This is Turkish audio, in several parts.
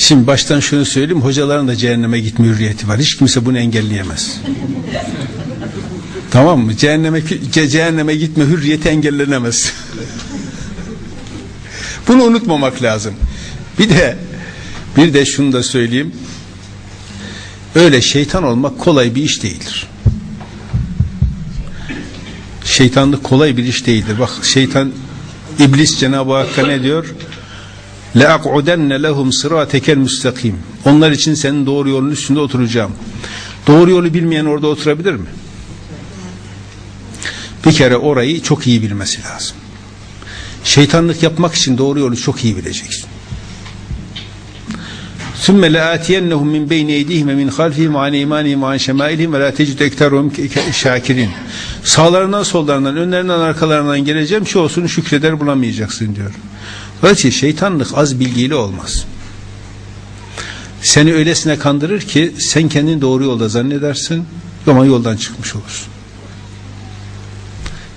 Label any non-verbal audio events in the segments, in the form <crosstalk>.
Şimdi baştan şunu söyleyeyim. Hocaların da cehenneme gitme hürriyeti var. Hiç kimse bunu engelleyemez. tamam mı? Cehenneme, ce- cehenneme gitme hürriyeti engellenemez. <laughs> bunu unutmamak lazım. Bir de bir de şunu da söyleyeyim. Öyle şeytan olmak kolay bir iş değildir. Şeytanlık kolay bir iş değildir. Bak şeytan iblis Cenab-ı Hakk'a ne diyor? لَاَقْعُدَنَّ لَهُمْ صِرَاتَكَ müstakim. Onlar için senin doğru yolun üstünde oturacağım. Doğru yolu bilmeyen orada oturabilir mi? Bir kere orayı çok iyi bilmesi lazım. Şeytanlık yapmak için doğru yolu çok iyi bileceksin. ثُمَّ لَآتِيَنَّهُمْ مِنْ بَيْنِ اَيْدِيهِمْ وَمِنْ خَلْفِهِمْ وَعَنْ اِيمَانِهِمْ وَعَنْ شَمَائِلِهِمْ وَلَا تَجِدُ اَكْتَرُهُمْ شَاكِرِينَ Sağlarından sollarından önlerinden arkalarından geleceğim çoğusunu şükreder bulamayacaksın diyor. Dolayısıyla şeytanlık az bilgiyle olmaz. Seni öylesine kandırır ki sen kendini doğru yolda zannedersin ama yoldan çıkmış olursun.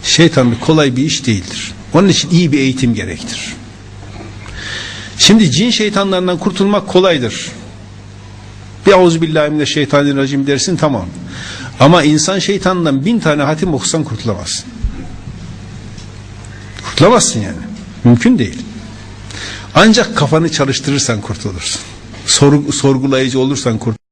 Şeytanlık kolay bir iş değildir. Onun için iyi bir eğitim gerektir. Şimdi cin şeytanlarından kurtulmak kolaydır. Bir auzubillahi dersin tamam. Ama insan şeytanından bin tane hatim okusan kurtulamazsın. Kurtulamazsın yani. Mümkün değil. Ancak kafanı çalıştırırsan kurtulursun. Sorgu, sorgulayıcı olursan kurtulursun.